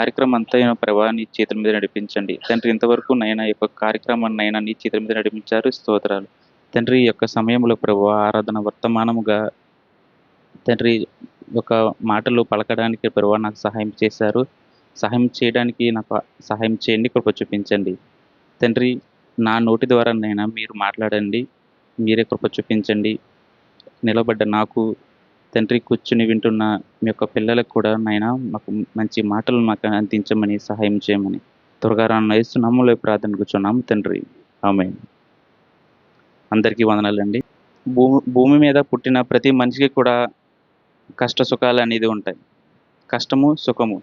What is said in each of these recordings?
కార్యక్రమం అంతా ప్రభా నీ చేతుల మీద నడిపించండి. తండ్రి ఇంతవరకు నైనా యొక్క కార్యక్రమాన్ని నైనా నీ చేతుల మీద నడిపించారు. స్తోత్రాలు. తండ్రి ఈ యొక్క సమయంలో ప్రభు ఆరాధన వర్తమానముగా తండ్రి ఒక మాటలు పలకడానికి ప్రభు నాకు సహాయం చేశారు. సహాయం చేయడానికి నాకు సహాయం చేయండి కృప చూపించండి. తండ్రి నా నోటి ద్వారా నైనా మీరు మాట్లాడండి. మీరే కృప చూపించండి. నిలబడ్డ నాకు తండ్రి కూర్చుని వింటున్న మీ యొక్క పిల్లలకు కూడా నాయన మాకు మంచి మాటలు మాకు అందించమని సహాయం చేయమని త్వరగా రాన్న వేస్తున్నాములో ప్రార్థన కూర్చున్నాము తండ్రి. ఆమె అందరికీ వందనాలండి. భూమి భూమి మీద పుట్టిన ప్రతి మనిషికి కూడా కష్ట సుఖాలు అనేది ఉంటాయి. కష్టము సుఖము.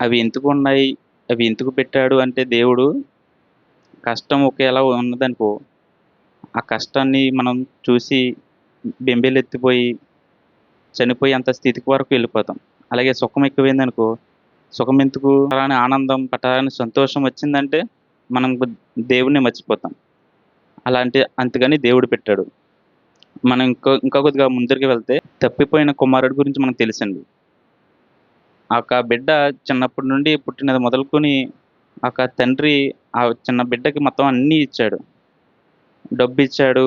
అవి ఎందుకు ఉన్నాయి? అవి ఎందుకు పెట్టాడు అంటే దేవుడు కష్టం ఒకేలా ఉన్నదనుకో ఆ కష్టాన్ని మనం చూసి బెంబేలెత్తిపోయి చనిపోయి అంత స్థితికి వరకు వెళ్ళిపోతాం. అలాగే సుఖం ఎక్కువైందనుకో సుఖం ఎందుకు? పలానా ఆనందం పటాలని సంతోషం వచ్చిందంటే మనం దేవుణ్ణి మర్చిపోతాం. అలాంటి అంతగాని దేవుడు పెట్టాడు. మనం ఇంకో ఇంకా కొద్దిగా ముందరికి వెళ్తే తప్పిపోయిన కుమారుడి గురించి మనకు తెలిసింది ఆ యొక్క బిడ్డ చిన్నప్పటి నుండి పుట్టినది మొదలుకొని ఆ యొక్క తండ్రి ఆ చిన్న బిడ్డకి మొత్తం అన్నీ ఇచ్చాడు. డబ్బు ఇచ్చాడు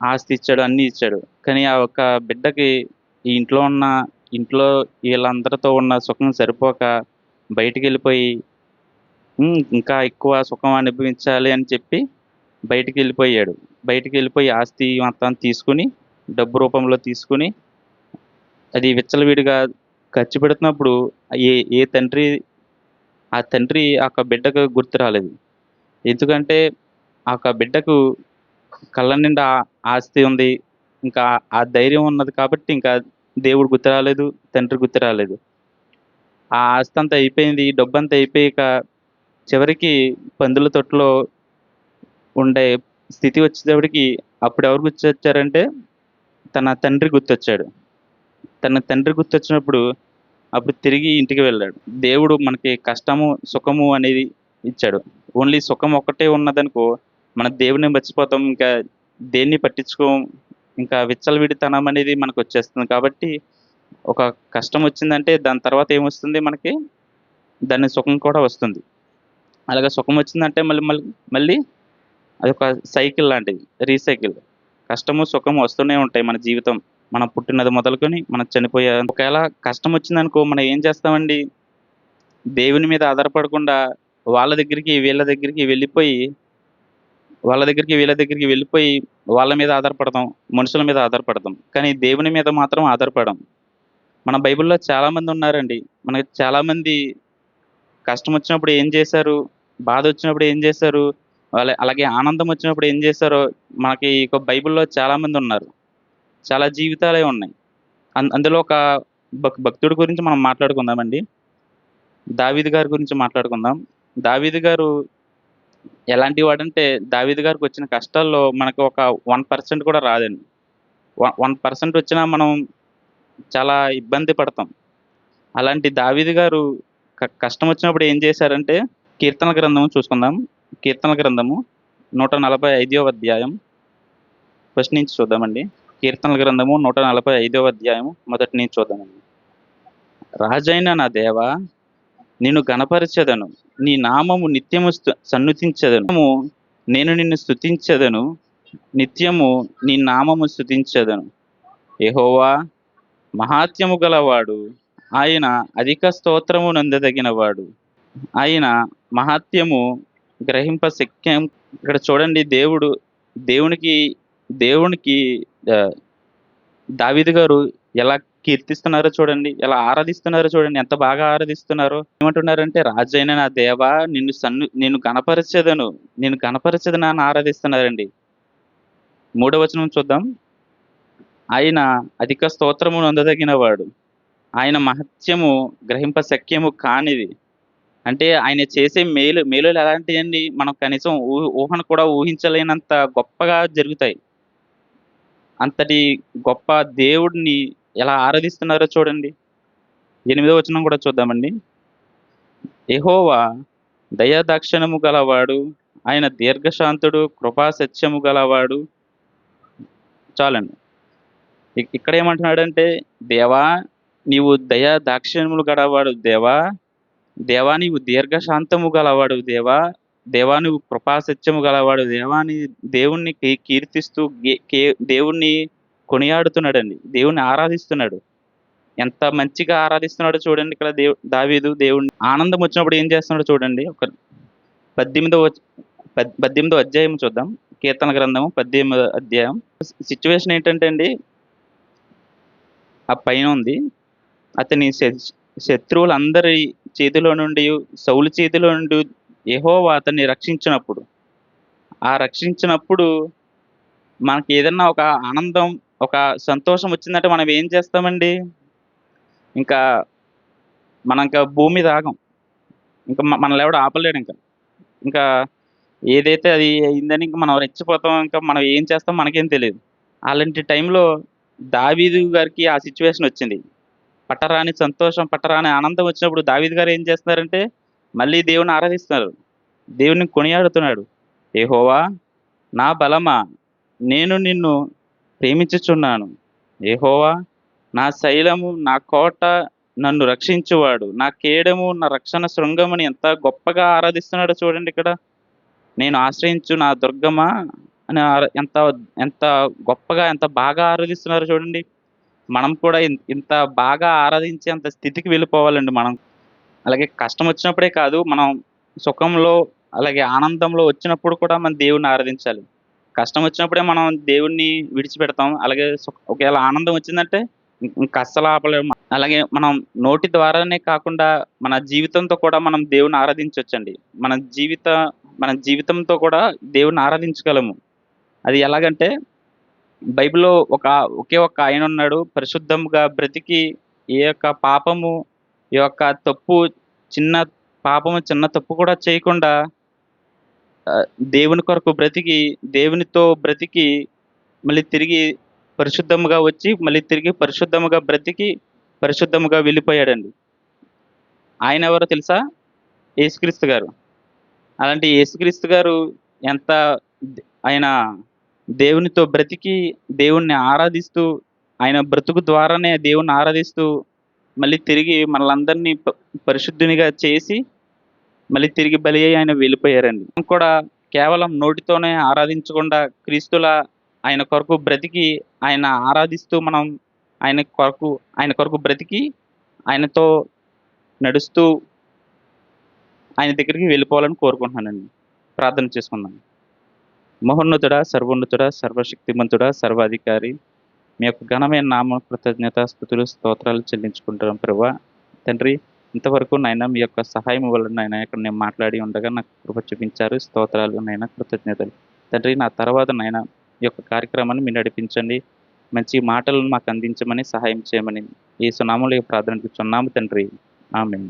ఆస్తి ఇచ్చాడు అన్నీ ఇచ్చాడు. కానీ ఆ ఒక్క బిడ్డకి ఈ ఇంట్లో ఉన్న ఇంట్లో వీళ్ళందరితో ఉన్న సుఖం సరిపోక బయటికి వెళ్ళిపోయి ఇంకా ఎక్కువ సుఖం అనుభవించాలి అని చెప్పి బయటికి వెళ్ళిపోయాడు బయటికి వెళ్ళిపోయి ఆస్తి మొత్తం తీసుకుని డబ్బు రూపంలో తీసుకుని అది విచ్చలవిడిగా ఖర్చు పెడుతున్నప్పుడు ఏ ఏ తండ్రి ఆ తండ్రి ఆ యొక్క బిడ్డకు గుర్తు రాలేదు. ఎందుకంటే ఆ యొక్క బిడ్డకు కళ్ళ నిండా ఆస్తి ఉంది. ఇంకా ఆ ధైర్యం ఉన్నది కాబట్టి ఇంకా దేవుడు గుర్తు రాలేదు తండ్రి గుర్తు రాలేదు. ఆ ఆస్తి అంతా అయిపోయింది. డబ్బు అంతా అయిపోయాక చివరికి పందుల తొట్టులో ఉండే స్థితి వచ్చేటప్పటికి అప్పుడు ఎవరు గుర్తొచ్చారంటే తన తండ్రి గుర్తొచ్చాడు. తన తండ్రి గుర్తొచ్చినప్పుడు అప్పుడు తిరిగి ఇంటికి వెళ్ళాడు. దేవుడు మనకి కష్టము సుఖము అనేది ఇచ్చాడు. ఓన్లీ సుఖం ఒక్కటే ఉన్నదనుకో మన దేవుని మర్చిపోతాం ఇంకా దేన్ని పట్టించుకోం ఇంకా విచ్చలవిడితనం అనేది మనకు వచ్చేస్తుంది. కాబట్టి ఒక కష్టం వచ్చిందంటే దాని తర్వాత ఏమొస్తుంది మనకి? దాని సుఖం కూడా వస్తుంది. అలాగే సుఖం వచ్చిందంటే మళ్ళీ మళ్ళీ మళ్ళీ అది ఒక సైకిల్ లాంటిది రీసైకిల్. కష్టము సుఖము వస్తూనే ఉంటాయి మన జీవితం. మనం పుట్టినది మొదలుకొని మనం చనిపోయే ఒకవేళ కష్టం వచ్చిందనుకో మనం ఏం చేస్తామండి? దేవుని మీద ఆధారపడకుండా వాళ్ళ దగ్గరికి వీళ్ళ దగ్గరికి వెళ్ళిపోయి వాళ్ళ దగ్గరికి వీళ్ళ దగ్గరికి వెళ్ళిపోయి వాళ్ళ మీద ఆధారపడతాం మనుషుల మీద ఆధారపడతాం. కానీ దేవుని మీద మాత్రం ఆధారపడం. మన బైబిల్లో చాలామంది ఉన్నారండి. మనకి చాలామంది కష్టం వచ్చినప్పుడు ఏం చేశారు? బాధ వచ్చినప్పుడు ఏం చేశారు? వాళ్ళ అలాగే ఆనందం వచ్చినప్పుడు ఏం చేశారో మనకి ఒక బైబిల్లో చాలామంది ఉన్నారు. చాలా జీవితాలే ఉన్నాయి. అన్- అందులో ఒక భక్ భక్తుడి గురించి మనం మాట్లాడుకుందామండి. దావీద్ గారి గురించి మాట్లాడుకుందాం. దావీద్ గారు ఎలాంటి వాడంటే దావీద్ గారికి వచ్చిన కష్టాల్లో మనకు ఒక వన్ పర్సెంట్ కూడా రాదండి. వన్ పర్సెంట్ వచ్చినా మనం చాలా ఇబ్బంది పడతాం. అలాంటి దావీద్ గారు క- కష్టం వచ్చినప్పుడు ఏం చేశారంటే కీర్తన గ్రంథము చూసుకుందాం. కీర్తన గ్రంథము నూట నలభై ఐదవ అధ్యాయం. ఫస్ట్ నుంచి చూద్దామండి. కీర్తనల గ్రంథము నూట నలభై ఐదవ అధ్యాయం మొదటి నుంచి చూద్దామండి. రాజైన నా దేవా నిన్ను గణపరచదను. నీ నామము నిత్యము సన్నుతించదను. నేను నిన్ను స్థుతించదను నిత్యము నీ నామము స్తుతించెదను. ఎహోవా మహాత్యము గలవాడు. ఆయన అధిక స్తోత్రము నందదగినవాడు. ఆయన మహాత్యము గ్రహింప శక్యం ఇక్కడ చూడండి దేవుడు దేవునికి దేవునికి దావిద్ గారు ఎలా కీర్తిస్తున్నారో చూడండి ఎలా ఆరాధిస్తున్నారో చూడండి ఎంత బాగా ఆరాధిస్తున్నారో. ఏమంటున్నారంటే రాజైన నా దేవా నిన్ను సన్ను నేను గణపరచదను నేను గణపరచదను అని ఆరాధిస్తున్నారండి. మూడవ వచనం చూద్దాం. ఆయన అధిక స్తోత్రము నొందదగిన వాడు ఆయన మహత్యము గ్రహింప శక్యము కానిది. అంటే ఆయన చేసే మేలు మేలులు ఎలాంటివండి మనం కనీసం ఊహను కూడా ఊహించలేనంత గొప్పగా జరుగుతాయి. అంతటి గొప్ప దేవుడిని ఎలా ఆరాధిస్తున్నారో చూడండి. ఎనిమిదో వచనం కూడా చూద్దామండి. ఎహోవా దయాదాక్షణము గలవాడు ఆయన దీర్ఘశాంతుడు కృపా సత్యము గలవాడు. చాలండి. ఇక్కడ ఏమంటున్నాడంటే దేవా నీవు దయా దాక్షిణ్యములు గలవాడు దేవా దేవా నీవు దీర్ఘశాంతము గలవాడు దేవా దేవా నువ్వు కృపాసత్యము గలవాడు దేవాని దేవుణ్ణి కీర్తిస్తూ దేవుణ్ణి కొనియాడుతున్నాడండి. దేవుణ్ణి ఆరాధిస్తున్నాడు. ఎంత మంచిగా ఆరాధిస్తున్నాడో చూడండి ఇక్కడ దేవు దావీదు దేవుణ్ణి. ఆనందం వచ్చినప్పుడు ఏం చేస్తున్నాడో చూడండి. ఒక పద్దెనిమిదో పద్దెనిమిదో అధ్యాయం చూద్దాం. కీర్తన గ్రంథము పద్దెనిమిదో అధ్యాయం. సిచ్యువేషన్ ఏంటంటే అండి ఆ పైన ఉంది. అతని శ- శత్రువులందరి చేతిలో నుండి సౌలు చేతిలో నుండి ఏహోవా అతన్ని రక్షించినప్పుడు ఆ రక్షించినప్పుడు మనకి ఏదన్నా ఒక ఆనందం ఒక సంతోషం వచ్చిందంటే మనం ఏం చేస్తామండి? ఇంకా మనం ఇంకా భూమి దాగం ఇంకా మనల్ని ఎవడు ఆపలేడు ఇంకా. ఇంకా ఏదైతే అది అయిందని ఇంకా మనం రెచ్చిపోతాం ఇంకా మనం ఏం చేస్తాం మనకేం తెలియదు. అలాంటి టైంలో దావీదు గారికి ఆ సిచ్యువేషన్ వచ్చింది. పట్టరాని సంతోషం పట్టరాని ఆనందం వచ్చినప్పుడు దావీదు గారు ఏం చేస్తున్నారంటే మళ్ళీ దేవుని ఆరాధిస్తున్నారు. దేవుని కొనియాడుతున్నాడు. ఏహోవా నా బలమా? నేను నిన్ను ప్రేమించుచున్నాను. ఏహోవా నా శైలము నా కోట నన్ను రక్షించువాడు. నా కేడము నా రక్షణ శృంగమని ఎంత గొప్పగా ఆరాధిస్తున్నాడో చూడండి ఇక్కడ. నేను ఆశ్రయించు నా దుర్గమా అని ఎంత ఎంత గొప్పగా ఎంత బాగా ఆరాధిస్తున్నారో చూడండి. మనం కూడా ఇంత బాగా ఆరాధించే అంత స్థితికి వెళ్ళిపోవాలండి మనం. అలాగే కష్టం వచ్చినప్పుడే కాదు మనం సుఖంలో అలాగే ఆనందంలో వచ్చినప్పుడు కూడా మన దేవుని ఆరాధించాలి. కష్టం వచ్చినప్పుడే మనం దేవుణ్ణి విడిచిపెడతాం. అలాగే ఒకవేళ ఆనందం వచ్చిందంటే ఇం- అస్సలు ఆపలేము అలాగే మనం నోటి ద్వారానే కాకుండా మన జీవితంతో కూడా మనం దేవుని ఆరాధించవచ్చండి మన జీవిత మన జీవితంతో కూడా దేవుని ఆరాధించగలము. అది ఎలాగంటే బైబిల్లో ఒక ఒకే ఒక ఆయన ఉన్నాడు. పరిశుద్ధంగా బ్రతికి ఏ యొక్క పాపము ఈ యొక్క తప్పు చిన్న పాపము చిన్న తప్పు కూడా చేయకుండా దేవుని కొరకు బ్రతికి దేవునితో బ్రతికి మళ్ళీ తిరిగి పరిశుద్ధముగా వచ్చి మళ్ళీ తిరిగి పరిశుద్ధముగా బ్రతికి పరిశుద్ధముగా వెళ్ళిపోయాడండి. ఆయన ఎవరో తెలుసా? యేసుక్రీస్తు గారు. అలాంటి యేసుక్రీస్తు గారు ఎంత ఆయన దేవునితో బ్రతికి దేవుణ్ణి ఆరాధిస్తూ ఆయన బ్రతుకు ద్వారానే దేవుణ్ణి ఆరాధిస్తూ మళ్ళీ తిరిగి మనలందరినీ ప- పరిశుద్ధునిగా చేసి మళ్ళీ తిరిగి బలి అయి ఆయన వెళ్ళిపోయారండి. కూడా కేవలం నోటితోనే ఆరాధించకుండా క్రీస్తుల ఆయన కొరకు బ్రతికి ఆయన ఆరాధిస్తూ మనం ఆయన కొరకు ఆయన కొరకు బ్రతికి ఆయనతో నడుస్తూ ఆయన దగ్గరికి వెళ్ళిపోవాలని కోరుకుంటున్నానండి. ప్రార్థన చేసుకుందాం. మహోన్నతుడ సర్వోన్నతుడ సర్వశక్తిమంతుడ సర్వాధికారి మీ యొక్క ఘనమైన నామ కృతజ్ఞత స్థుతులు స్తోత్రాలు చెల్లించుకుంటున్నాం ప్రభా. తండ్రి ఇంతవరకు నాయన మీ యొక్క సహాయం వల్ల నాయన ఇక్కడ నేను మాట్లాడి ఉండగా నాకు కృప చూపించారు. స్తోత్రాలు నాయన కృతజ్ఞతలు. తండ్రి నా తర్వాత నాయన ఈ యొక్క కార్యక్రమాన్ని మీరు నడిపించండి. మంచి మాటలను మాకు అందించమని సహాయం చేయమని. ఈ సునామలు ప్రార్థనకు చున్నాము తండ్రి. ఆమె